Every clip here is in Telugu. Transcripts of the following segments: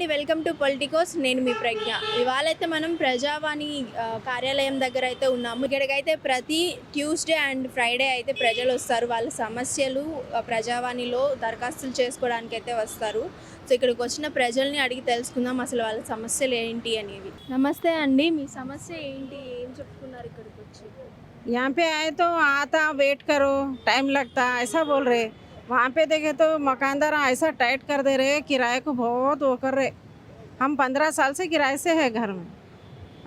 అండి వెల్కమ్ టు పొలిటికోస్ నేను మీ ప్రజ్ఞ ఇవాళ అయితే మనం ప్రజావాణి ఆ, కార్యాలయం దగ్గర అయితే ఉన్నాము ఇక్కడికైతే ప్రతి ట్యూస్డే అండ్ ఫ్రైడే అయితే ప్రజలు వస్తారు వాళ్ళ సమస్యలు ఆ, ప్రజావాణిలో దరఖాస్తులు చేసుకోవడానికి అయితే వస్తారు సో ఇక్కడికి వచ్చిన ప్రజల్ని అడిగి తెలుసుకుందాం అసలు వాళ్ళ సమస్యలు ఏంటి అనేవి నమస్తే అండి మీ సమస్య ఏంటి ఏం చెప్పుకున్నారు ఇక్కడికి వచ్చి यहाँ पे आए तो आता वेट करो टाइम लगता ऐसा बोल रहे वहाँ पे देखे तो मकानदार ऐसा टाइट कर दे रहे किराए को बहुत वो कर रहे हम पंद्रह साल से किराए से है घर में।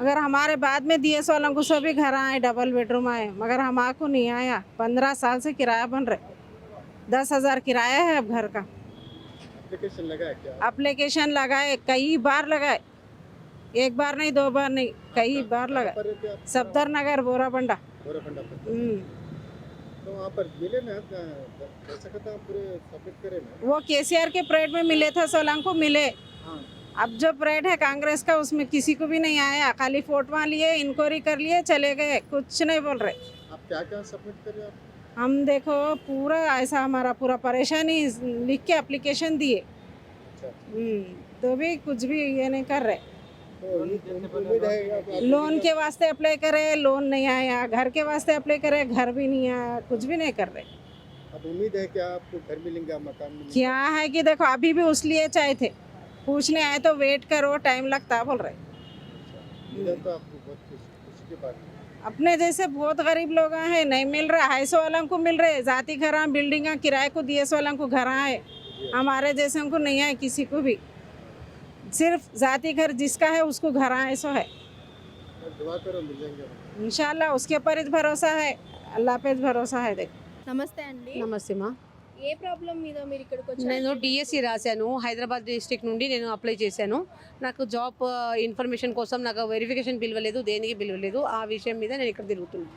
अगर हमारे बाद में दिए वालों को सभी घर आए डबल बेडरूम आए मगर हमारे को नहीं आया। पंद्रह साल से किराया बन रहे दस हज़ार किराया है अब घर का। एप्लीकेशन लगा अप्लीकेशन लगाए कई बार लगाए। एक बार नहीं दो बार नहीं कई बार लगाए। सफदर नगर पर। हम्म। तो वहाँ पर मिले ना जैसा पूरे सबमिट करें ना। वो केसीआर के परेड में मिले थे सोलंग को मिले। हाँ। अब जो परेड है कांग्रेस का उसमें किसी को भी नहीं आया। खाली फ़ोटो लिए इंक्वायरी कर लिए चले गए। कुछ नहीं बोल रहे। आप क्या क्या सबमिट करें आप हम देखो पूरा ऐसा हमारा पूरा परेशानी लिख के एप्लीकेशन दिए। अच्छा। हम्म, तो भी कुछ भी ये नहीं कर रहे। लोन के वास्ते अप्लाई करे लोन नहीं आया घर के वास्ते अप्लाई करे घर भी नहीं आया कुछ भी नहीं कर रहे। अब उम्मीद है कि आपको घर मिलेंगे मकान मिलेंगे। क्या है कि देखो अभी भी उस लिए चाहे थे। पूछने आए तो वेट करो टाइम लगता बोल रहे। तो अपने जैसे बहुत गरीब लोग हैं नहीं मिल रहा। है सौ वालों को मिल रहे जाति घर बिल्डिंग किराए को दिए सौ वालों को घर आए। हमारे जैसे उनको नहीं आए किसी को भी। सिर्फ जाति घर जिसका है उसको घर आए सो है और दुआ करो मिल जाएंगे इंशाल्लाह उसके ऊपर ही भरोसा है अल्लाह पे भरोसा है देख నమస్తే అండి నమస్తే మా ఏ ప్రాబ్లం మీద మీరు ఇక్కడికి వచ్చారు నేను డిఎస్సి రాశాను హైదరాబాద్ డిస్ట్రిక్ట్ నుండి నేను అప్లై చేశాను నాకు జాబ్ ఇన్ఫర్మేషన్ కోసం నాకు వెరిఫికేషన్ పిలవలేదు దేనికి పిలవలేదు ఆ విషయం మీద నేను ఇక్కడ తిరుగుతున్నాను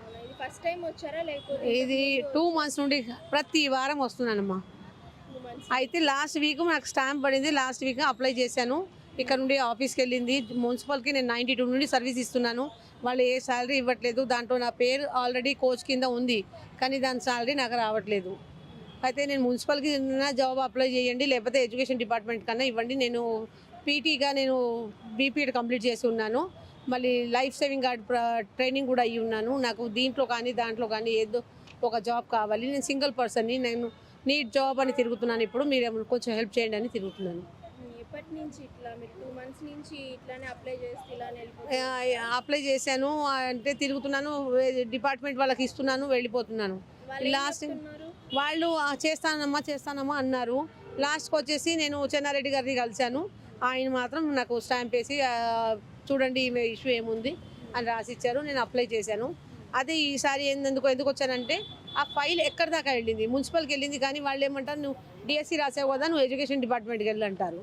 అవునా, ఇది ఫస్ట్ టైం వచ్చారా లేకపోతే ఇది టూ మంత్స్ నుండి ప్రతి వారం వస్తున్నానమ్మా టూ మంత్స్ అయితే లాస్ట్ వీక్ నాకు స్టాంప్ పడింది. లాస్ట్ వీక్ అప్లై చేశాను. ఇక్కడ నుండి ఆఫీస్కి వెళ్ళింది. మున్సిపల్కి నేను నైంటీ టూ నుండి సర్వీస్ ఇస్తున్నాను. వాళ్ళు ఏ శాలరీ ఇవ్వట్లేదు. దాంట్లో నా పేరు ఆల్రెడీ కోచ్ కింద ఉంది. కానీ దాని శాలరీ నాకు రావట్లేదు. అయితే నేను మున్సిపల్కి నా జాబ్ అప్లై చేయండి. లేకపోతే ఎడ్యుకేషన్ డిపార్ట్మెంట్ కన్నా ఇవ్వండి. నేను పీటీగా నేను బీపీఎడ్ కంప్లీట్ చేసి ఉన్నాను. మళ్ళీ లైఫ్ సేవింగ్ గార్డ్ ట్రైనింగ్ కూడా అయ్యి ఉన్నాను. నాకు దీంట్లో కానీ దాంట్లో కానీ ఏదో ఒక జాబ్ కావాలి. నేను సింగిల్ పర్సన్ని నేను నీట్ జాబ్ అని తిరుగుతున్నాను ఇప్పుడు మీరు కొంచెం హెల్ప్ చేయండి అని తిరుగుతున్నాను. ఎప్పటి నుంచి ఇట్లా మీరు టూ మంత్స్ నుంచి ఇట్లానే అప్లై ఇలానే ఆ, అప్లై చేశాను అంటే తిరుగుతున్నాను డిపార్ట్మెంట్ వాళ్ళకి ఇస్తున్నాను వెళ్ళిపోతున్నాను. లాస్ట్? వాళ్ళు "ఆ, చేస్తానమ్మా చేస్తానమ్మా అన్నారు. లాస్ట్కి వచ్చేసి నేను చెన్నారెడ్డి గారిని కలిశాను. ఆయన మాత్రం నాకు స్టాంప్ వేసి "ఆ, చూడండి ఈమె ఇష్యూ ఏముంది అని రాసిచ్చారు నేను అప్లై చేశాను. అదే ఈసారి ఎందుకు ఎందుకు వచ్చానంటే ఆ ఫైల్ ఎక్కడి దాకా వెళ్ళింది? మున్సిపల్కి వెళ్ళింది కానీ వాళ్ళు ఏమంటారు నువ్వు డిఎస్సి రాసావు కదా నువ్వు ఎడ్యుకేషన్ డిపార్ట్మెంట్కి వెళ్ళి అంటారు.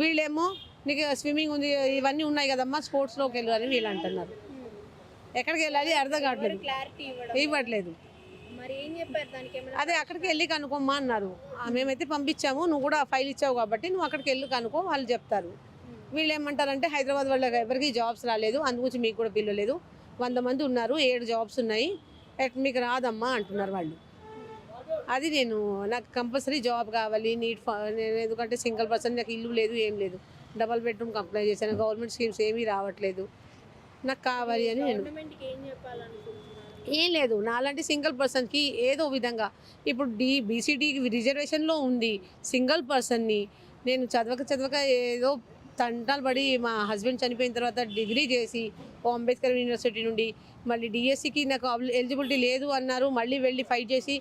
వీళ్ళేమో నీకు స్విమ్మింగ్ ఉంది ఇవన్నీ ఉన్నాయి కదమ్మా స్పోర్ట్స్లోకి వెళ్ళు అని వీళ్ళు అంటున్నారు. ఎక్కడికి వెళ్ళాలి? అర్థం కావట్లేదు. ఇవ్వట్లేదు. మరి ఏం చెప్పారు దానికి ఏమైనా అదే అక్కడికి వెళ్ళి కనుక్కోమ్మా అన్నారు. మేమైతే పంపించాము నువ్వు కూడా ఆ ఫైల్ ఇచ్చావు కాబట్టి నువ్వు అక్కడికి వెళ్ళి కనుక్కో వాళ్ళు చెప్తారు. వీళ్ళు ఏమంటారంటే హైదరాబాద్ వాళ్ళకి ఎవరికి జాబ్స్ రాలేదు అందుగురించి మీకు కూడా పిల్లలేదు వంద మంది ఉన్నారు ఏడు జాబ్స్ ఉన్నాయి. మీకు రాదమ్మా అంటున్నారు వాళ్ళు. అది నేను నాకు కంపల్సరీ జాబ్ కావాలి నీట్ ఫ- నేను ఎందుకంటే సింగిల్ పర్సన్ నాకు ఇల్లు లేదు ఏం లేదు. డబల్ బెడ్రూమ్కి అప్లై చేశాను గవర్నమెంట్ స్కీమ్స్ ఏమీ రావట్లేదు. నాకు కావాలి అని నేను ఏం లేదు. నాలాంటి సింగిల్ పర్సన్కి ఏదో విధంగా ఇప్పుడు డి బీసీడీ రిజర్వేషన్లో ఉంది సింగిల్ పర్సన్ని. నేను చదవక చదవక ఏదో తంటాలు పడి మా హస్బెండ్ చనిపోయిన తర్వాత డిగ్రీ చేసి ఓ అంబేద్కర్ యూనివర్సిటీ నుండి మళ్ళీ డిఎస్సికి నాకు ఎలిజిబిలిటీ లేదు అన్నారు. మళ్ళీ వెళ్ళి ఫైట్ చేసి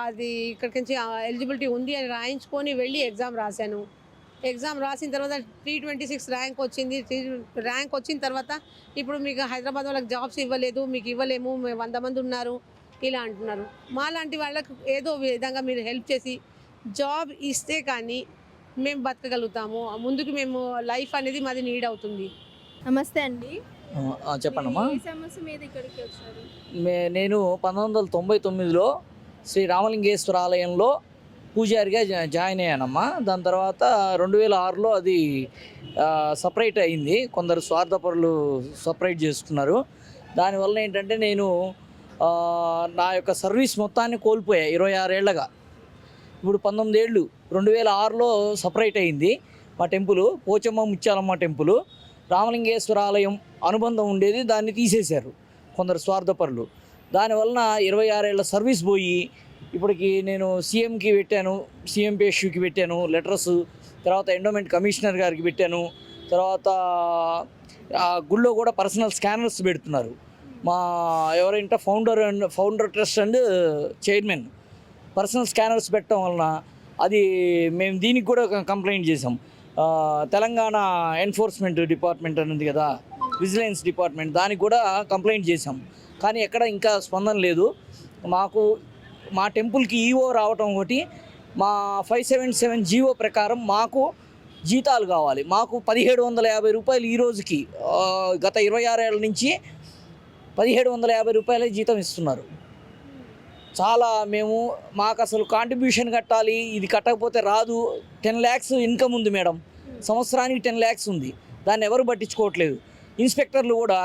అది ఇక్కడికి నుంచి ఎలిజిబిలిటీ ఉంది అని రాయించుకొని వెళ్ళి ఎగ్జామ్ రాశాను. ఎగ్జామ్ రాసిన తర్వాత త్రీ ట్వంటీ సిక్స్ ర్యాంక్ వచ్చింది. ర్యాంక్ వచ్చిన తర్వాత ఇప్పుడు మీకు హైదరాబాద్ వాళ్ళకి జాబ్స్ ఇవ్వలేదు మీకు ఇవ్వలేము మేము వంద మంది ఉన్నారు ఇలా అంటున్నారు. మాలాంటి వాళ్ళకు ఏదో విధంగా మీరు హెల్ప్ చేసి జాబ్ ఇస్తే కానీ మేము బతకగలుగుతాము. ముందుకు మేము లైఫ్ అనేది మాది నీడ్ అవుతుంది. నమస్తే అండి. ఆ, చెప్పండమ్మా. మీరు ఏ సమస్య మీద ఇక్కడికి వచ్చారు? మే నేను పంతొమ్మిది వందల తొంభై తొమ్మిదిలో శ్రీ రామలింగేశ్వర ఆలయంలో పూజారిగా జాయిన్ అయ్యానమ్మా. దాని తర్వాత రెండు వేల ఆరులో అది సపరేట్ అయింది. కొందరు స్వార్థపరులు సపరేట్ చేసుకున్నారు. దానివల్ల ఏంటంటే నేను ఆ, నా యొక్క సర్వీస్ మొత్తాన్ని కోల్పోయా ఇరవై ఆరేళ్ళగా. ఇప్పుడు పంతొమ్మిది ఏళ్ళు రెండు వేల ఆరులో సపరేట్ అయింది మా టెంపుల్ పోచమ్మ ముత్యాలమ్మ టెంపుల్. రామలింగేశ్వర ఆలయం అనుబంధం ఉండేది దాన్ని తీసేశారు కొందరు స్వార్థపరులు. దానివలన ఇరవై ఆరేళ్ళ సర్వీస్ పోయి ఇప్పటికి నేను సీఎంకి పెట్టాను సీఎం పేష్యూకి పెట్టాను లెటర్స్ తర్వాత ఎండోమెంట్ కమిషనర్ గారికి పెట్టాను తర్వాత ఆ గుళ్ళో కూడా పర్సనల్ స్కానర్స్ పెడుతున్నారు. మా ఎవరంటే founder and founder trust and chairman. Personal scanners పెట్టడం వలన అది మేము దీనికి కూడా కంప్లైంట్ చేసాం తెలంగాణ ఎన్ఫోర్స్మెంట్ డిపార్ట్మెంట్ అనేది కదా విజిలెన్స్ డిపార్ట్మెంట్ దానికి కూడా కంప్లైంట్ చేసాం కానీ ఎక్కడ ఇంకా స్పందన లేదు. మాకు మా టెంపుల్కి ఈఓ రావటం ఒకటి మా ఫైవ్ సెవెన్ సెవెన్ జీవో ప్రకారం మాకు జీతాలు కావాలి. మాకు పదిహేడు వందల యాభై రూపాయలు ఈ రోజుకి గత ఇరవై ఆరేళ్ళ నుంచి పదిహేడు వందల యాభై రూపాయలే జీతం ఇస్తున్నారు. చాలా మేము మాకు అసలు కాంట్రిబ్యూషన్ కట్టాలి ఇది కట్టకపోతే రాదు. టెన్ ల్యాక్స్ ఇన్కమ్ ఉంది మేడం. సంవత్సరానికి టెన్ ల్యాక్స్ ఉంది. దాన్ని ఎవరు పట్టించుకోవట్లేదు. ఇన్స్పెక్టర్లు కూడా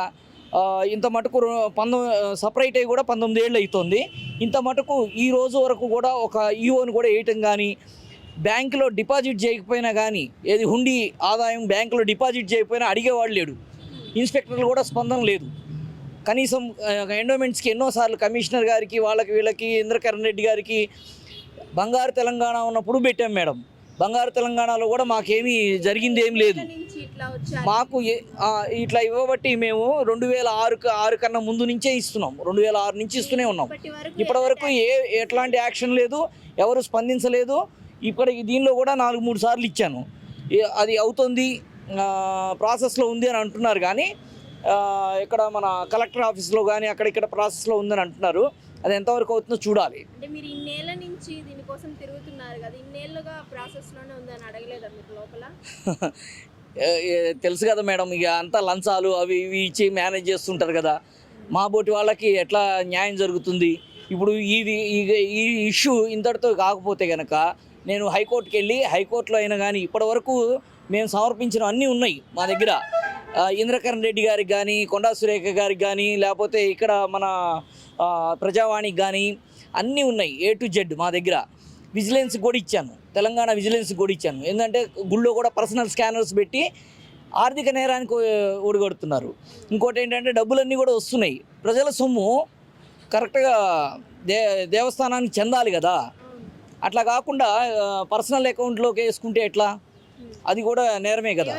ఇంత మటుకు పంతొమ్మిది సపరేట్ అయ్యి కూడా పంతొమ్మిది ఏళ్ళు అవుతుంది ఇంత మటుకు ఈ రోజు వరకు కూడా ఒక ఈఓని కూడా వేయటం కానీ బ్యాంకులో డిపాజిట్ చేయకపోయినా కానీ ఏది హుండీ ఆదాయం బ్యాంకులో డిపాజిట్ చేయకపోయినా అడిగేవాడు లేడు. ఇన్స్పెక్టర్లు కూడా స్పందన లేదు. కనీసం ఎండోమెంట్స్కి ఎన్నోసార్లు కమిషనర్ గారికి వాళ్ళకి వీళ్ళకి ఇంద్రకరణ్ రెడ్డి గారికి బంగారు తెలంగాణ ఉన్నప్పుడు పెట్టాం మేడం. బంగారు తెలంగాణలో కూడా మాకేమీ జరిగింది ఏం లేదు. మాకు ఇట్లా ఇవ్వబట్టి మేము రెండు వేల ఆరు ఆరు కన్నా ముందు నుంచే ఇస్తున్నాం. రెండు వేల ఆరు నుంచి ఇస్తూనే ఉన్నాం. ఇప్పటి వరకు ఏ ఎట్లాంటి యాక్షన్ లేదు ఎవరు స్పందించలేదు. ఇప్పటికి దీనిలో కూడా నాలుగు మూడు సార్లు ఇచ్చాను. అది అవుతుంది ప్రాసెస్లో ఉంది అని అంటున్నారు కానీ ఇక్కడ మన కలెక్టర్ ఆఫీస్లో కానీ అక్కడ ఇక్కడ ప్రాసెస్లో ఉందని అంటున్నారు. అది ఎంతవరకు అవుతుందో చూడాలి. అంటే మీరు ఇన్నేళ్ళ నుంచి దీనికోసం తిరుగుతున్నారు కదా ఇన్నేళ్ళుగా ప్రాసెస్లోనే ఉందని అడగలేదా మీకు లోపల? తెలుసు కదా మేడం ఇక అంతా లంచాలు అవి ఇవి ఇచ్చి మేనేజ్ చేస్తుంటారు కదా. మా బోటి వాళ్ళకి ఎట్లా న్యాయం జరుగుతుంది? ఇప్పుడు ఇది ఈ- ఇష్యూ ఇంతటితో కాకపోతే కనుక నేను హైకోర్టుకి వెళ్ళి హైకోర్టులో అయినా కానీ ఇప్పటివరకు మేము సమర్పించిన అన్నీ ఉన్నాయి మా దగ్గర. ఇంద్రకరణ్ రెడ్డి గారికి కానీ కొండా సురేఖ గారికి కానీ లేకపోతే ఇక్కడ మన ప్రజావాణికి కానీ అన్నీ ఉన్నాయి ఏ టు జెడ్ మా దగ్గర. విజిలెన్స్ కూడా ఇచ్చాను. తెలంగాణ విజిలెన్స్ కూడా ఇచ్చాను. ఏంటంటే గుళ్ళో కూడా పర్సనల్ స్కానర్స్ పెట్టి ఆర్థిక నేరానికి ఊడగొడుతున్నారు. ఇంకోటి ఏంటంటే డబ్బులన్నీ కూడా వస్తున్నాయి. ప్రజల సొమ్ము కరెక్ట్గా దే దేవస్థానానికి చెందాలి కదా. అట్లా కాకుండా పర్సనల్ అకౌంట్లోకి వేసుకుంటే ఎట్లా? అది కూడా నేరమే కదా.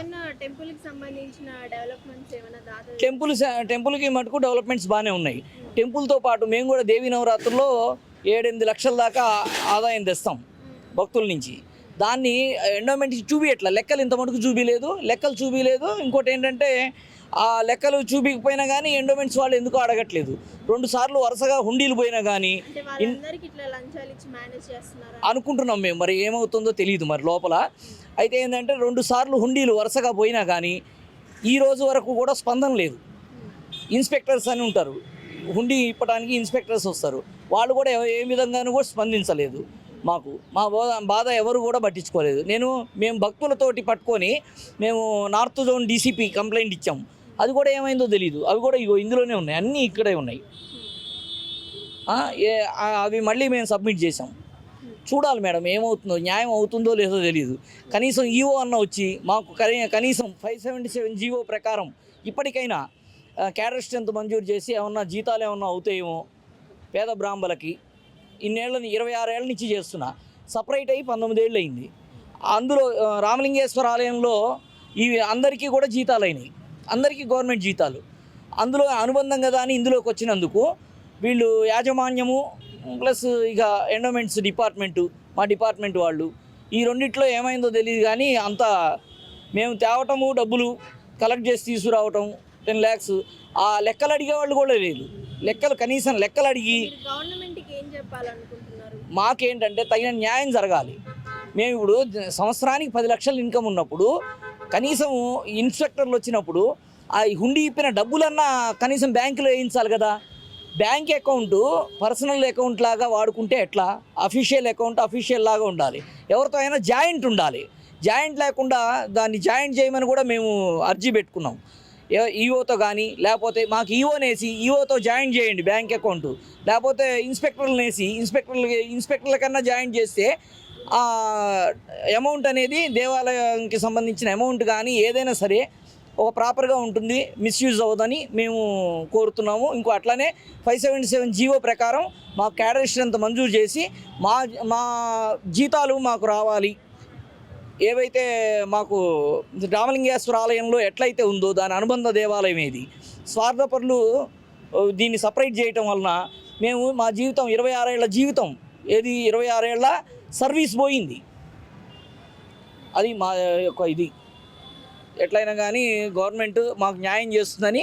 టెంపుల్ టెంపుల్కి మటుకు డెవలప్మెంట్స్ బాగానే ఉన్నాయి. టెంపుల్తో పాటు మేము కూడా దేవీ నవరాత్రుల్లో ఏడెనిమిది లక్షల దాకా ఆదాయం తెస్తాం భక్తుల నుంచి. దాన్ని ఎండోమెంట్కి చూపియట్ల. లెక్కలు ఇంత మటుకు చూపించలేదు లెక్కలు చూపించలేదు ఇంకోటి ఏంటంటే ఆ లెక్కలు చూపించకపోయినా కానీ ఎండోమెంట్స్ వాళ్ళు ఎందుకు అడగట్లేదు? రెండు సార్లు వరుసగా హుండీలు పోయినా కానీ అనుకుంటున్నాం మేము. మరి ఏమవుతుందో తెలియదు మరి లోపల. అయితే ఏంటంటే రెండు సార్లు హుండీలు వరుసగా పోయినా కానీ ఈ రోజు వరకు కూడా స్పందన లేదు. ఇన్స్పెక్టర్స్ అని ఉంటారు. హుండీ ఇప్పడానికి ఇన్స్పెక్టర్స్ వస్తారు. వాళ్ళు కూడా ఏ- విధంగానూ కూడా స్పందించలేదు మాకు. మా బాధ ఎవరు కూడా పట్టించుకోలేదు. నేను మేము భక్తులతోటి పట్టుకొని మేము నార్త్ జోన్ డీసీపీ కంప్లైంట్ ఇచ్చాము అది కూడా ఏమైందో తెలియదు అవి కూడా ఇగో ఇందులోనే ఉన్నాయి. అన్నీ ఇక్కడే ఉన్నాయి. ఏ అవి మళ్ళీ మేము సబ్మిట్ చేసాం చూడాలి మేడం ఏమవుతుందో న్యాయం అవుతుందో లేదో తెలియదు కనీసం ఈఓ అన్న వచ్చి మాకు కనీ- కనీసం ఫైవ్ సెవెంటీ సెవెన్ జీవో ప్రకారం ఇప్పటికైనా క్యాడర్ స్ట్రెంత్ మంజూరు చేసి ఏమన్నా జీతాలు ఏమన్నా అవుతాయేమో పేద బ్రాహ్మలకి ఇన్నేళ్ళని ఇరవై ఆరేళ్ళ నుంచి చేస్తున్నా. సపరేట్ అయ్యి పంతొమ్మిది ఏళ్ళు అయింది. అందులో రామలింగేశ్వర ఆలయంలో ఇవి అందరికీ కూడా జీతాలు అయినాయి. అందరికీ గవర్నమెంట్ జీతాలు. అందులో అనుబంధం కదా అని ఇందులోకి వచ్చినందుకు వీళ్ళు యాజమాన్యము ప్లస్ ఇక ఎండోమెంట్స్ డిపార్ట్మెంటు మా డిపార్ట్మెంట్ వాళ్ళు ఈ రెండిట్లో ఏమైందో తెలియదు కానీ అంత మేము తేవటము డబ్బులు కలెక్ట్ చేసి తీసుకురావటం టెన్ ల్యాక్స్. ఆ లెక్కలు అడిగే వాళ్ళు కూడా లేదు లెక్కలు కనీసం లెక్కలు అడిగి మాకేంటంటే తగిన న్యాయం జరగాలి. మేము ఇప్పుడు సంవత్సరానికి పది లక్షల ఇన్కమ్ ఉన్నప్పుడు కనీసం ఇన్స్పెక్టర్లు వచ్చినప్పుడు ఆ హుండీ ఇప్పిన డబ్బులన్నా కనీసం బ్యాంకులో వేయించాలి కదా. బ్యాంక్ అకౌంట్ పర్సనల్ అకౌంట్ లాగా వాడుకుంటే ఎట్లా? అఫీషియల్ అకౌంట్ అఫీషియల్ లాగా ఉండాలి. ఎవరితో అయినా జాయింట్ ఉండాలి. జాయింట్ లేకుండా దాన్ని జాయింట్ చేయమని కూడా మేము అర్జీ పెట్టుకున్నాం. ఈఓతో కానీ లేకపోతే మాకు ఈఓనేసి ఈఓతో జాయిన్ చేయండి బ్యాంక్ అకౌంట్. లేకపోతే ఇన్స్పెక్టర్లు వేసి ఇన్స్పెక్టర్లు ఇన్స్పెక్టర్ల కన్నా జాయిన్ చేస్తే ఆ అమౌంట్ అనేది దేవాలయానికి సంబంధించిన అమౌంట్ కానీ ఏదైనా సరే ఒక ప్రాపర్గా ఉంటుంది మిస్యూజ్ అవ్వదని మేము కోరుతున్నాము. ఇంకో అట్లానే ఫైవ్ సెవెంటీ సెవెన్ జీవో ప్రకారం మా క్యాడరేషన్ అంత మంజూరు చేసి మా మా జీతాలు మాకు రావాలి. ఏవైతే మాకు రామలింగేశ్వర ఆలయంలో ఎట్లయితే ఉందో దాని అనుబంధ దేవాలయం ఏది స్వార్థపరులు దీన్ని సపరేట్ చేయటం వలన మేము మా జీవితం ఇరవై ఆరేళ్ళ జీవితం. ఏది ఇరవై ఆరేళ్ళ సర్వీస్ పోయింది. అది మా యొక్క ఇది. ఎట్లయినా కానీ గవర్నమెంట్ మాకు న్యాయం చేస్తుందని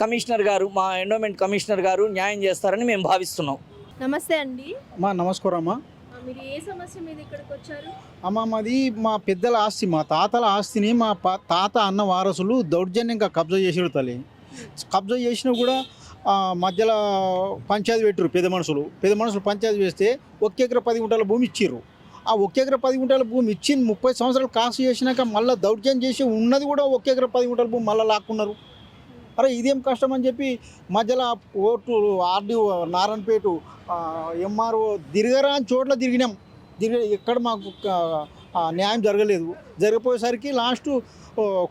కమిషనర్ గారు మా ఎండోమెంట్ కమిషనర్ గారు న్యాయం చేస్తారని మేము భావిస్తున్నాం. నమస్తే అండి. అమ్మా నమస్కారం అమ్మా. మీరు ఏ సమస్య మీద ఇక్కడికి వచ్చారు? అమ్మ మాది మా పెద్దల ఆస్తి మా తాతల ఆస్తిని మా తాత అన్న వారసులు దౌర్జన్యంగా కబ్జా చేసారు తల్లి. కబ్జా చేసినా కూడా మధ్యలో పంచాయతీ పెట్టారు పెద్ద మనుషులు. పెద్ద మనుషులు పంచాయతీ వేస్తే ఒక ఎకర పది గుంటల భూమి ఇచ్చిర్రు. ఆ ఒక ఎకర పది గుంటల భూమి ఇచ్చి ముప్పై సంవత్సరాలు కాసు చేసినాక మళ్ళీ దౌర్జన్యం చేసి ఉన్నది కూడా ఒక ఎకర పది గుంటల భూమి మళ్ళీ లాక్కున్నారు. అరే ఇదేం కష్టం అని చెప్పి మధ్యలో కోర్టు ఆర్డీఓ నారాయణపేట ఎంఆర్ఓ తిరగరాని చోట్ల తిరిగినాం. తిరిగి ఎక్కడ మాకు న్యాయం జరగలేదు. జరిగిపోయేసరికి లాస్ట్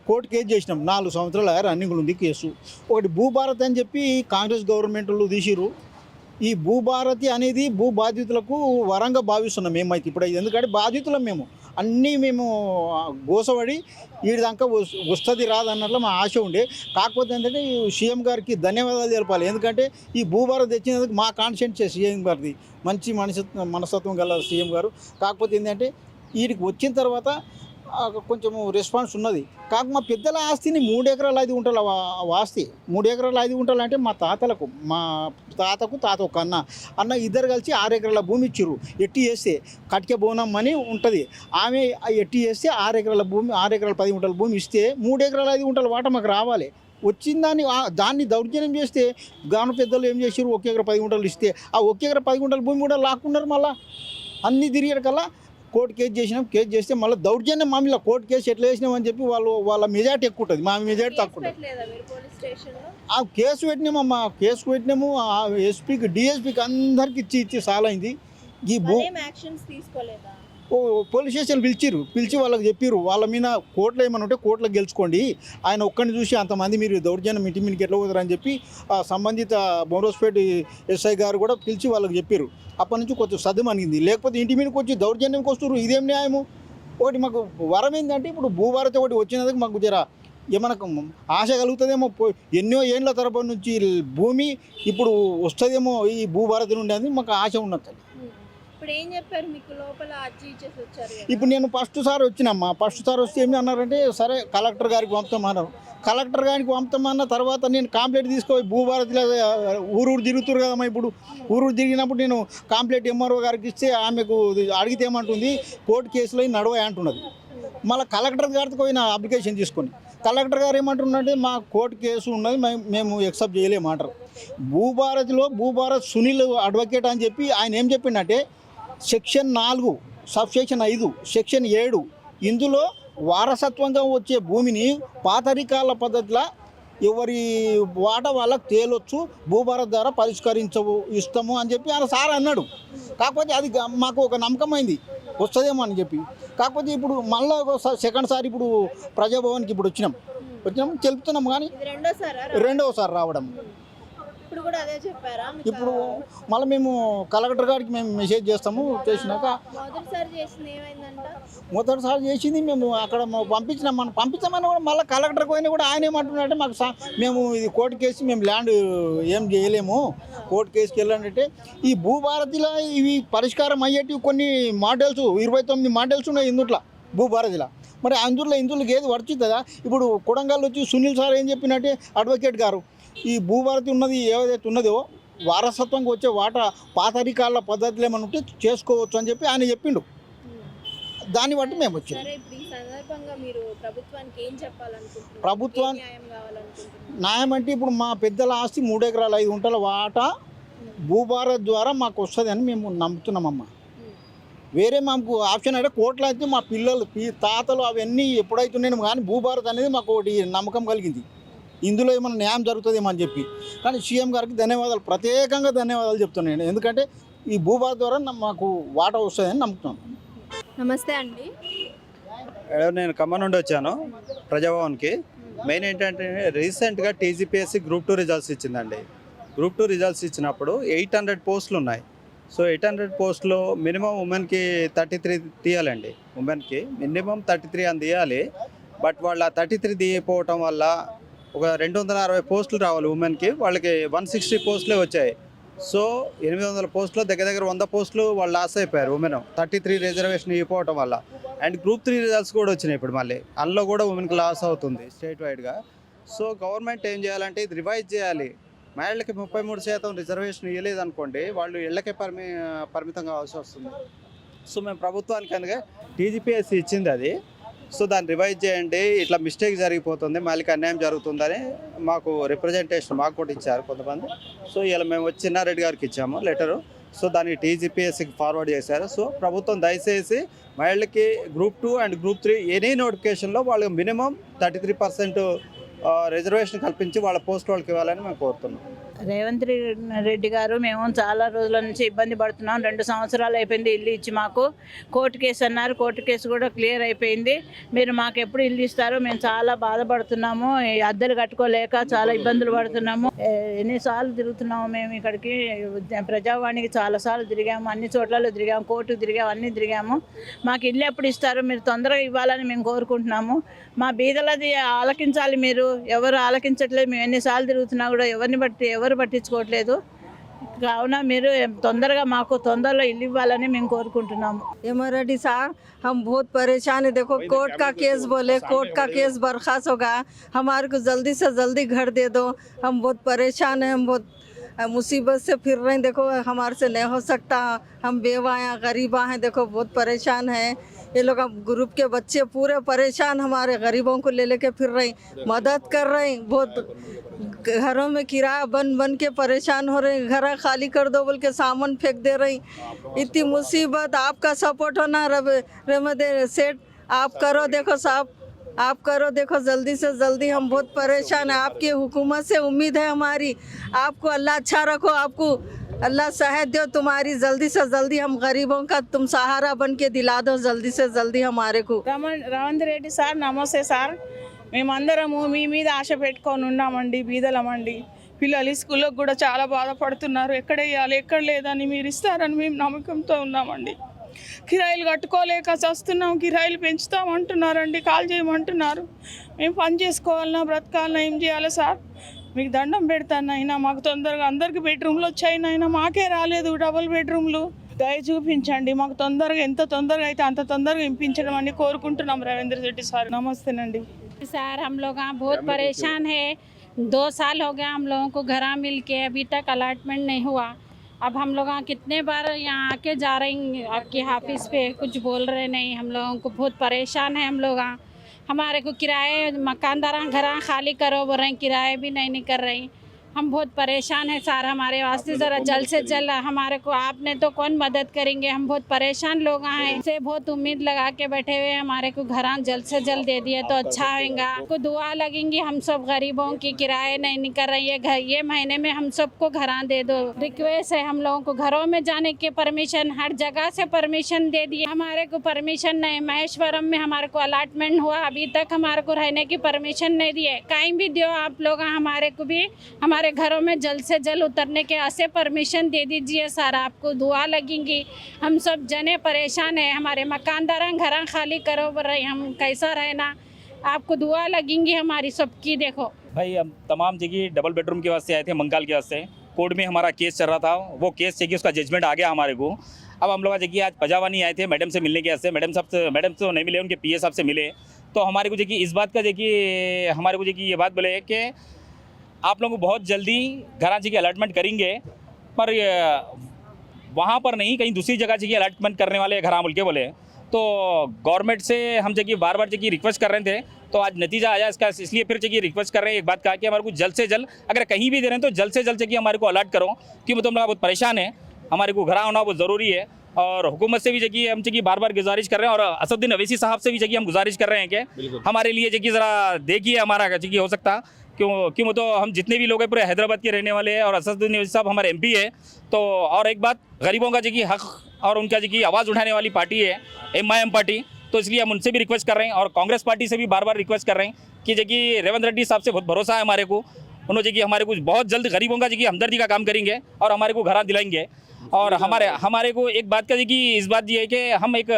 కోర్టు కేసు చేసినాం. నాలుగు సంవత్సరాల రన్నింగ్ ఉంది కేసు. ఒకటి భూభారత్ అని చెప్పి కాంగ్రెస్ గవర్నమెంట్లు తీసిరు ఈ భూభారతి అనేది భూ బాధితులకు వరంగా భావిస్తున్నాం మేమైతే ఇప్పుడు ఎందుకంటే బాధితులం మేము. అన్నీ మేము ఆ, గోసపడి వీడిదాకా వస్తుంది రాదన్నట్లు మా ఆశ ఉండే. కాకపోతే ఏంటంటే సీఎం గారికి ధన్యవాదాలు తెలపాలి. ఎందుకంటే ఈ భూభారత్ తెచ్చినందుకు మా కాన్షియన్స్ సీఎం గారిది. మంచి మనసత్వం మనస్తత్వం గల సీఎం గారు. కాకపోతే ఏంటంటే వీడికి వచ్చిన తర్వాత కొంచెము రెస్పాన్స్ ఉన్నది. కాక మా పెద్దల ఆస్తిని మూడు ఎకరాలు ఐదు గుంటల ఆస్తి. మూడు ఎకరాల ఐదు గుంటలు అంటే మా తాతలకు మా తాతకు తాత ఒక అన్న. అన్న ఇద్దరు కలిసి ఆరు ఎకరాల భూమి ఇచ్చిర్రు. ఎట్టి చేస్తే కటిక బోనం అని ఉంటుంది. ఆమె ఆ ఎట్టి చేస్తే ఆరు ఎకరాల భూమి ఆరు ఎకరాల పది గుంటల భూమి ఇస్తే మూడు ఎకరాల ఐదు గుంటల వాట మాకు రావాలి. వచ్చిన దాన్ని దాన్ని దౌర్జన్యం చేస్తే గాను పెద్దలు ఏం చేశారు ఒక ఎకర పది గుంటలు ఇస్తే. ఆ ఒక ఎకర పది గుంటల భూమి కూడా లాక్కున్నారు మళ్ళా. అన్ని తిరిగారు కల్లా కోర్టు కేసు చేసినాం కేసు చేస్తే మళ్ళీ దౌర్జన్యం మా మీద కోర్టు కేసు ఎట్లా చేసినాం అని చెప్పి వాళ్ళు వాళ్ళ మెజార్టీ ఎక్కువ ఉంటుంది మా మెజార్టీ తక్కువ ఆ కేసు పెట్టినామమ్మా కేసు పెట్టినాము ఆ ఎస్పీకి డిఎస్పీకి అందరికి ఇచ్చి ఇచ్చి అయింది ఈ భూ యాక్షన్స్ తీసుకోలేదా? పోలీస్ స్టేషన్ పిలిచిర్రు. పిలిచి వాళ్ళకి చెప్పిర్రు. వాళ్ళ మీద కోట్లు ఏమైనా ఉంటే కోట్లకు గెలుచుకోండి. ఆయన ఒక్కడిని చూసి అంతమంది మీరు దౌర్జన్యం ఇంటి మీదకి ఎట్లా పోతారని చెప్పి ఆ సంబంధిత బొరోస్పేట ఎస్ఐ గారు కూడా పిలిచి వాళ్ళకి చెప్పారు అప్పటి నుంచి కొంచెం సద్దు అనిగింది లేకపోతే ఇంటి మీదకి వచ్చి దౌర్జన్యంకి వస్తున్నారు ఇదేం న్యాయము? ఒకటి మాకు వరం ఏంటంటే ఇప్పుడు భూభారతి ఒకటి వచ్చినందుకు మాకు జర ఏమన్నా ఆశ కలుగుతుందేమో? పో- ఎన్నో ఏండ్ల తరబడి నుంచి భూమి ఇప్పుడు వస్తుందేమో ఈ భూభారతి నుండి అని మాకు ఆశ ఉన్నది ఇప్పుడు ఏం చెప్పారు మీకు లోపల అర్జీ ఇచ్చేసి వచ్చారు ఇప్పుడు నేను ఫస్ట్ సార్ వచ్చినమ్మా. ఫస్ట్ సార్ వస్తే ఏమి అన్నారంటే సరే కలెక్టర్ గారికి పంపుతామన్నారు. కలెక్టర్ గారికి పంపుతామన్న తర్వాత నేను కాంప్లైంట్ తీసుకొని భూభారతిలో ఊరు ఊరు తిరుగుతారు కదమ్మా ఇప్పుడు. ఊరు తిరిగినప్పుడు నేను కాంప్లైంట్ ఎంఆర్ఓ గారికి ఇస్తే ఆమెకు అడిగితే ఏమంటుంది కోర్టు కేసులో నడవ అంటున్నది. మళ్ళీ కలెక్టర్ గారికి పోయిన అప్లికేషన్ తీసుకొని. కలెక్టర్ గారు ఏమంటున్నారంటే మా కోర్టు కేసు ఉన్నది మేము మేము ఎక్సెప్ట్ చేయలేమంటారు. భూభారతిలో భూభారత్ సునీల్ అడ్వకేట్ అని చెప్పి ఆయన ఏం చెప్పిండంటే సెక్షన్ నాలుగు సబ్ సెక్షన్ ఐదు సెక్షన్ ఏడు. ఇందులో వారసత్వంగా వచ్చే భూమిని పాతరికాల పద్ధతిలో ఎవరి వాట వాళ్ళకి తేలొచ్చు భూభారత్ ద్వారా పరిష్కరించవు ఇస్తాము అని చెప్పి ఆయన సార్ అన్నాడు. కాకపోతే అది మాకు ఒక నమ్మకం అయింది. వస్తుందేమో అని చెప్పి. కాకపోతే ఇప్పుడు మళ్ళీ సెకండ్ సారి ఇప్పుడు ప్రజాభవన్కి ఇప్పుడు వచ్చినాం. వచ్చినాం తెలుపుతున్నాం కానీ రెండోసారా రావడం. ఇప్పుడు కూడా అదే చెప్పారా? ఇప్పుడు మళ్ళీ మేము కలెక్టర్ గారికి మేము మెసేజ్ చేస్తాము చేసినాక మొదటిసారి చేసింది ఏమైందంట? మొదటిసారి చేసింది మేము అక్కడ పంపించినాం మనం పంపించామని కూడా మళ్ళీ కలెక్టర్కి పోయినా కూడా ఆయన ఏమంటున్నాడంటే మాకు మేము ఇది కోర్టు కేసు మేము ల్యాండ్ ఏం చేయలేము. కోర్టు కేసుకి వెళ్ళాలంటే ఈ భూభారతిలో ఇవి పరిష్కారం అయ్యేటివి కొన్ని మోడల్స్ ఇరవై తొమ్మిది మోడల్స్ ఉన్నాయి ఇందుట్లో భూభారతిలో. మరి అందులో ఇందులో ఏది వర్చుతుందా ఇప్పుడు కొడంగల్ వచ్చి సునీల్ సార్ ఏం చెప్పినట్టే అడ్వకేట్ గారు ఈ భూభారతి ఉన్నది ఏదైతే ఉన్నదో వారసత్వంగా వచ్చే వాటా పాతరికాల పద్ధతులు ఏమైనా ఉంటే చేసుకోవచ్చు అని చెప్పి ఆయన చెప్పిండు. దాన్ని బట్టి మేము వచ్చాం సరే ఇప్పుడు ఈ సందర్భంగా మీరు ప్రభుత్వానికి ప్రభుత్వాన్ని- న్యాయం అంటే ఇప్పుడు మా పెద్దల ఆస్తి మూడు ఎకరాల ఐదు గుంటల వాటా భూభారత్ ద్వారా మాకు వస్తుంది అని మేము నమ్ముతున్నామమ్మా. వేరే మాకు ఆప్షన్ అంటే కోట్లు అయితే మా పిల్లలు తాతలు అవన్నీ ఎప్పుడైతున్నాయి కానీ భూభారత్ అనేది మాకు ఒకటి నమ్మకం కలిగింది. ఇందులో ఏమైనా న్యాయం జరుగుతుందేమో అని చెప్పి. కానీ సీఎం గారికి ధన్యవాదాలు ప్రత్యేకంగా ధన్యవాదాలు చెప్తున్నాను ఎందుకంటే ఈ భూభారత్ ద్వారా మాకు వాటా వస్తుందని నమ్ముతున్నాను. నమస్తే అండి. నేను ఖమ్మం నుండి వచ్చాను ప్రజాభవన్కి. మెయిన్ ఏంటంటే రీసెంట్గా టీజీపీఎస్సీ గ్రూప్ టూ రిజల్ట్స్ ఇచ్చిందండి. గ్రూప్ టూ రిజల్ట్స్ ఇచ్చినప్పుడు ఎయిట్ హండ్రెడ్ పోస్టులు ఉన్నాయి. సో ఎయిట్ హండ్రెడ్ పోస్టులో మినిమం ఉమెన్కి థర్టీ త్రీ తీయాలండి ఉమెన్కి. మినిమం థర్టీ త్రీ అని తీయాలి. బట్ వాళ్ళ థర్టీ త్రీ తీయకపోవటం వల్ల ఒక రెండు వందల అరవై పోస్టులు రావాలి ఉమెన్కి. వాళ్ళకి వన్ సిక్స్టీ పోస్టులే వచ్చాయి. సో ఎనిమిది వందల పోస్టులు దగ్గర దగ్గర వంద పోస్టులు వాళ్ళు లాస్ అయిపోయారు ఉమెన్. థర్టీ త్రీ రిజర్వేషన్ ఇవ్వకపోవటం వల్ల. అండ్ గ్రూప్ త్రీ రిజల్ట్స్ కూడా వచ్చినాయి ఇప్పుడు మళ్ళీ. అందులో కూడా ఉమెన్కి లాస్ అవుతుంది స్టేట్ వైడ్గా సో గవర్నమెంట్ ఏం చేయాలంటే ఇది రివైజ్ చేయాలి. మహిళలకి ముప్పై మూడు శాతం రిజర్వేషన్ ఇవ్వలేదు అనుకోండి వాళ్ళు ఇళ్ళకే పరిమి పరిమితం కావాల్సి వస్తుంది. సో మేము ప్రభుత్వానికి అందుకే టీజీపీఎస్సీ ఇచ్చింది అది. సో దాన్ని రివైజ్ చేయండి. ఇట్లా మిస్టేక్ జరిగిపోతుంది. మళ్ళీ అన్యాయం జరుగుతుందని మాకు రిప్రజెంటేషన్ మాకు కూడా ఇచ్చారు కొంతమంది. సో ఇలా మేము వచ్చి చిన్నారెడ్డి గారికి ఇచ్చాము లెటరు సో దాన్ని టీజీపీఎస్సీకి ఫార్వర్డ్ చేశారు. సో ప్రభుత్వం దయచేసి మహిళలకి group two and group three any నోటిఫికేషన్లో వాళ్ళకి minimum thirty three percent reservation కల్పించి వాళ్ళ పోస్ట్ వాళ్ళకి ఇవ్వాలని మేము కోరుతున్నాం. రేవంత్ రెడ్డి గారు మేము చాలా రోజుల నుంచి ఇబ్బంది పడుతున్నాం. రెండు సంవత్సరాలు అయిపోయింది ఇల్లు ఇచ్చి మాకు. కోర్టు కేసు అన్నారు. కోర్టు కేసు కూడా క్లియర్ అయిపోయింది. మీరు మాకు ఎప్పుడు ఇల్లు ఇస్తారో మేము చాలా బాధపడుతున్నాము. అద్దెలు కట్టుకోలేక చాలా ఇబ్బందులు పడుతున్నాము. ఎన్నిసార్లు తిరుగుతున్నాము మేము ఇక్కడికి? ప్రజావాణికి చాలాసార్లు తిరిగాము. అన్ని చోట్లలో తిరిగాము. కోర్టుకు తిరిగాము. అన్ని తిరిగాము. మాకు ఇల్లు ఎప్పుడు ఇస్తారో మీరు తొందరగా ఇవ్వాలని మేము కోరుకుంటున్నాము. మా బీదలది ఆలకించాలి మీరు. ఎవరు ఆలకించట్లేదు. మేము ఎన్నిసార్లు తిరుగుతున్నా కూడా ఎవరిని బట్టి ఎవరు పట్టించుకోవట్లేదు కావున మీరు తొందరగా మాకు తొందరలో ఇల్లు ఇవ్వాలని మేము కోరుకుంటున్నాము एमर रेड्डी साहब हम बहुत परेशान है देखो कोर्ट का केस बोले कोर्ट का केस बर्खास्त होगा हमारे को जल्दी से जल्दी घर दे दो हम बहुत परेशान हैं हम बहुत अ, मुसीबत से फिर रहे हैं देखो हमारे से नहीं हो सकता हम बेवा हैं गरीबा हैं देखो बहुत परेशान हैं ये लोग अब ग्रुप के बच्चे पूरे परेशान हमारे गरीबों को ले लेके फिर रहे मदद कर रहे बहुत घरों में किराया बन बन के परेशान हो रहे घर खाली कर दो बोल के सामान फेंक दे रही इतनी मुसीबत, आपका सपोर्ट होना रब रहमत सेठ, आप करो, देखो साहब। आप करो देखो जल्दी से जल्दी हम बहुत परेशान हैं आपकी हुकूमत से उम्मीद है हमारी आपको अल्लाह अच्छा रखो आपको अल्लाह सहायत दो तुम्हारी जल्दी से जल्दी हम गरीबों का तुम सहारा बन के दिला दो जल्दी से जल्दी हमारे को రమణ్ రవంత్ రెడ్డి సార్ నమస్తే సార్ మేమందరము మీ మీద ఆశ పెట్టుకొని ఉన్నామండి బీదలమండి పిల్లలు ఈ స్కూల్లో కూడా చాలా బాధపడుతున్నారు ఎక్కడ వేయాలి ఎక్కడ లేదని మీరు ఇస్తారని మేము నమ్మకంతో ఉన్నామండి కిరాయిలు కట్టుకోలేక చస్తున్నాం కిరాయిలు పెంచుతామంటున్నారండి కాల్ చేయమంటున్నారు మేము పని చేసుకోవాలన్నా బ్రతకాలన్నా ఏం చేయాలి సార్ మీకు దండం పెడతాను అయినా మాకు తొందరగా అందరికి బెడ్రూమ్లు వచ్చాయి అయినా మాకే రాలేదు డబుల్ బెడ్రూమ్లు దయ చూపించండి మాకు తొందరగా ఎంత తొందరగా అయితే అంత తొందరగా ఇంపించడం అని కోరుకుంటున్నాం రవీంద్ర రెడ్డి సార్ నమస్తేనండి सर हम लोग यहाँ बहुत परेशान है दो साल हो गया हम लोगों को घर मिल के अभी तक अलाटमेंट नहीं हुआ अब हम लोग कितने बार यहाँ आके जा रहे हैं? आपके हाफिस पे कुछ बोल रहे नहीं हम लोगों को बहुत परेशान है हम लोग हमारे को किराए मकानदार घर खाली करो बोल रहे हैं किराए भी नहीं, नहीं कर रही। हम बहुत परेशान हैं सर हमारे वास्ते ज़रा जल्द से जल्द हमारे को आपने तो कौन मदद करेंगे? हम बहुत परेशान लोग हैं। से बहुत उम्मीद लगा के बैठे हुए हमारे को घर जल्द से जल्द दे दिए तो अच्छा होगा आपको दुआ लगेंगी हम सब गरीबों की किराए नहीं निकल रही है घर ये महीने में हम सबको घर दे दो। रिक्वेस्ट है हम लोगों को घरों में जाने के परमिशन हर जगह से परमिशन दे दिए। हमारे को परमिशन नहीं महेश्वरम में हमारे को अलाटमेंट हुआ अभी तक हमारे को रहने की परमिशन नहीं दिए कहीं भी दियो आप लोग हमारे को भी हमारे घरों में जल्द से जल्द उतरने के ऐसे परमिशन दे दीजिए, सर आपको दुआ लगेंगी। हम सब जने परेशान हैं, हमारे मकानदार घर खाली करो हम कैसा रहना? आपको दुआ लगेंगी हमारी सबकी, देखो। भाई, हम तमाम जगह डबल बेडरूम के वास्ते आए थे, मंगाल के वास्ते कोर्ट में हमारा केस चल रहा था, वो केस चाहिए उसका जजमेंट आ गया हमारे को। अब हम लोग जगह आज पजावानी आए थे मैडम से मिलने के वास्ते मैडम साहब से मैडम से तो नहीं मिले, उनके पी साहब से मिले। तो हमारे को देखिए इस बात का देखिए हमारे को देखिए ये बात बोले कि आप लोगों को बहुत जल्दी घराची की अलॉटमेंट करेंगे पर वहाँ पर नहीं कहीं दूसरी जगह जगह अलॉटमेंट करने वाले घर मुल्के बोले। तो गवर्नमेंट से हम जगह बार बार जगह रिक्वेस्ट कर रहे थे तो आज नतीजा आया इसका इसलिए फिर जगह रिक्वेस्ट कर रहे हैं एक बात कहा कि हमारे को जल्द से जल्द अगर कहीं भी दे रहे हैं तो जल्द से जल्द जगह हमारे को अलर्ट करो क्योंकि मतलब हम लोग बहुत परेशान है हमारे को घर होना बहुत ज़रूरी है और हुकूमत से भी जगह हम जगह बार बार गुजारिश कर रहे हैं और असदुद्दीन अवैसी साहब से भी जगह हम गुजारिश कर रहे हैं कि हमारे लिए जगह ज़रा देखिए हमारा जगह हो सकता क्यों क्यों तो हम जितने भी लोग हैं, पूरे हैदराबाद के रहने वाले हैं और असदुद्दीन साहब हमारे एमपी है। तो और एक बात, गरीबों का जगह हक और उनका जी आवाज़ उठाने वाली पार्टी है एम आई एम पार्टी। तो इसलिए हम उनसे भी रिक्वेस्ट कर रहे हैं और कांग्रेस पार्टी से भी बार बार रिक्वेस्ट कर रहे हैं कि जो रेवंत रेड्डी साहब से बहुत भरोसा है हमारे को। उन्होंने जो हमारे को बहुत जल्द गरीबों का जो हमदर्दी का काम करेंगे और हमारे को घर दिलाएँगे। और हमारे हमारे को एक बात का जी कि इस बात ये है कि हम एक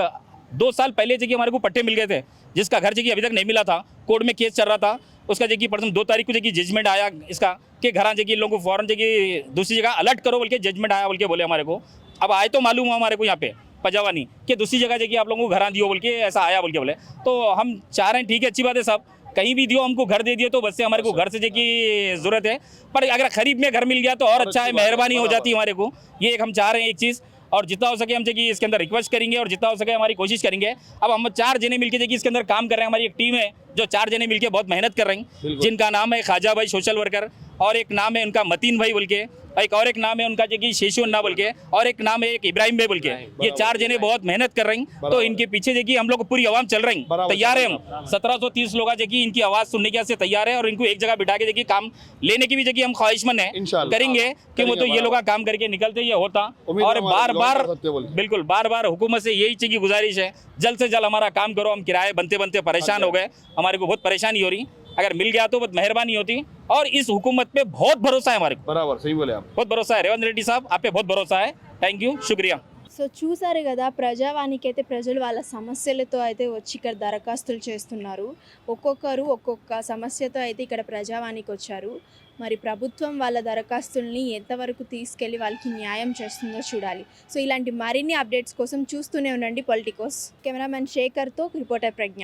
दो साल पहले जो हमारे को पट्टे मिल गए थे। जिसका घर जो कि अभी तक नहीं मिला था कोर्ट में केस चल रहा था उसका जो कि परसों दो तारीख को जो कि जजमेंट आया इसका कि घर जो कि इन लोगों को फ़ौरन जो कि दूसरी जगह अलर्ट करो बोल के जजमेंट आया बोल के बोले हमारे को। अब आए तो मालूम हुआ हमारे को यहाँ पे पजावानी कि दूसरी जगह जो कि आप लोगों को घर दियो बोल के ऐसा आया बोल के बोले। तो हम चाह रहे हैं ठीक है अच्छी बात है साहब कहीं भी दियो हमको घर दे दिए तो बस से हमारे को घर से कि ज़रूरत है। पर अगर खरीब में घर मिल गया तो और अच्छा है मेहरबानी हो जाती है हमारे को ये एक हम चाह रहे हैं एक चीज़। और जितना हो सके हम जगह कि इसके अंदर रिक्वेस्ट करेंगे और जितना हो सके हमारी कोशिश करेंगे। अब हम चार जने मिलकर जो कि इसके अंदर काम कर रहे हैं हमारी एक टीम है जो चार जने मिलकर बहुत मेहनत कर रहे हैं जिनका नाम है खाजा भाई सोशल वर्कर और एक नाम है उनका मतीन भाई बोल के। एक और एक नाम है उनका जो कि शेषु अन्ना बोल के और एक नाम है एक इब्राहिम भाई बोल के। ये चार जने बहुत मेहनत कर रही तो इनके पीछे जो कि हम लोग पूरी आवाम चल रही हैं। तैयार है हम। सत्रह सौ तीस लोग जो कि इनकी आवाज़ सुनने के तैयार है और इनको एक जगह बिठा के कि काम लेने की भी जो कि हम ख्वाहिशमंद है। करेंगे कि वो तो ये लोग काम करके निकलते ये होता। और बार बार बिल्कुल बार बार हुकूमत से यही चीज़ की गुजारिश है जल्द से जल्द हमारा काम करो हम किराए बनते बनते परेशान हो गए हमारे को बहुत परेशानी हो रही। अगर मिल गया तो बहुत मेहरबानी होती और इस हुकूमत पे बहुत भरोसा है हमारे को बराबर सही बोले आप बहुत भरोसा है रेवंत రెడ్డి साहब आप पे बहुत भरोसा है థ్యాంక్ యూ శుక్రియా సో చూసారు కదా ప్రజావానికి అయితే ప్రజలు వాళ్ళ సమస్యలతో అయితే వచ్చి ఇక్కడ దరఖాస్తులు చేస్తున్నారు ఒక్కొక్కరు ఒక్కొక్క సమస్యతో అయితే ఇక్కడ ప్రజావానికి వచ్చారు మరి ప్రభుత్వం వాళ్ళ దరఖాస్తుల్ని ఎంతవరకు తీసుకెళ్ళి వాళ్ళకి న్యాయం చేస్తుందో చూడాలి సో ఇలాంటి మరిన్ని అప్డేట్స్ కోసం చూస్తూనే ఉండండి పొలిటికోస్ కెమెరామెన్ శేఖర్తో reporter Pragna